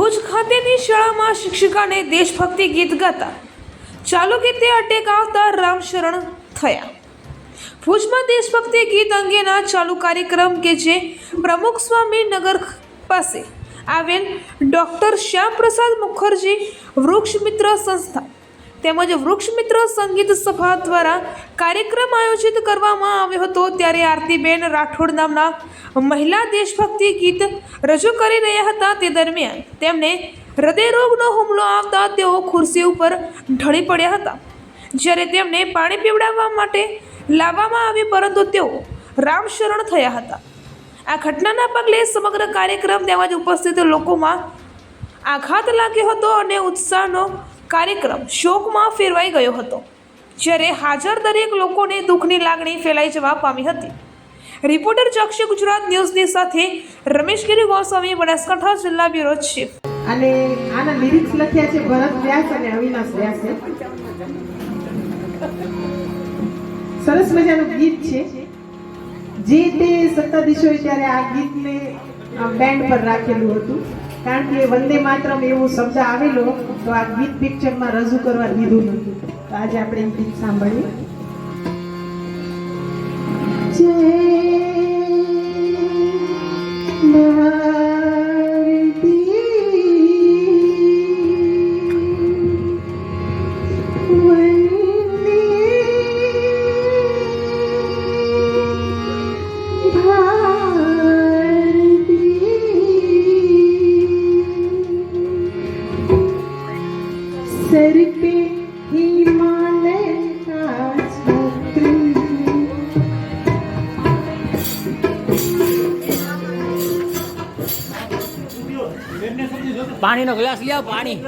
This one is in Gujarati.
ભુજ ખાતેની શાળામાં શિક્ષિકાને દેશભક્તિ ગીત ગાતા ચાલુ ગીતે અટેક આવતા રામશરણ થયા. ભુજમાં દેશભક્તિ ગીત અંગેના ચાલુ કાર્યક્રમ કે જે પ્રમુખ સ્વામી નગર પાસે આવેલ ડૉક્ટર શ્યામપ્રસાદ મુખર્જી વૃક્ષ મિત્ર સંસ્થા તેમજ વૃક્ષ મિત્ર સંગીત સભા દ્વારા કાર્યક્રમ આયોજિત કરવામાં આવ્યો હતો. ત્યારે આરતીબેન રાઠોડ નામના મહિલા દેશભક્તિ ગીત રજૂ કરી રહ્યા હતા તે દરમિયાન તેમને હૃદયરોગનો હુમલો આવતા તેઓ ખુરશી ઉપર ઢળી પડ્યા હતા. જ્યારે તેમને પાણી પીવડાવવા માટે લાવવામાં આવ્યું પરંતુ તેઓ રામશરણ થયા હતા. આ ઘટનાના પગલે સમગ્ર કાર્યક્રમ તેમજ ઉપસ્થિત લોકોમાં આઘાત લાગ્યો હતો અને ઉત્સાહનો કાર્યક્રમ શોકમાં ફેરવાઈ ગયો હતો. જ્યારે હાજર દરેક લોકોને દુઃખની લાગણી ફેલાઈ જવા પામી હતી. રિપોર્ટર ચક્ષુ ગુજરાત ન્યૂઝની સાથે રમેશગીરી ગોસ્વામી બનાસકાંઠા જિલ્લા બ્યુરો ચીફ. અને આના લિરિક્સ લખ્યા છે ભરત વ્યાસ અને અવિનાશ વ્યાસે. સરસ મજાનું ગીત છે. જે તે સત્તાધીશોએ ત્યારે આ ગીતને બેન્ડ પર રાખેલું હતું. કારણ કે વંદે માતરમ એવો શબ્દ આવેલો, તો આ ગીત પિક્ચરમાં રજૂ કરવા દીધું નથી. તો આજે આપણે ગીત સાંભળીએ. પાણીનો ગ્લાસ લ્યો પાણી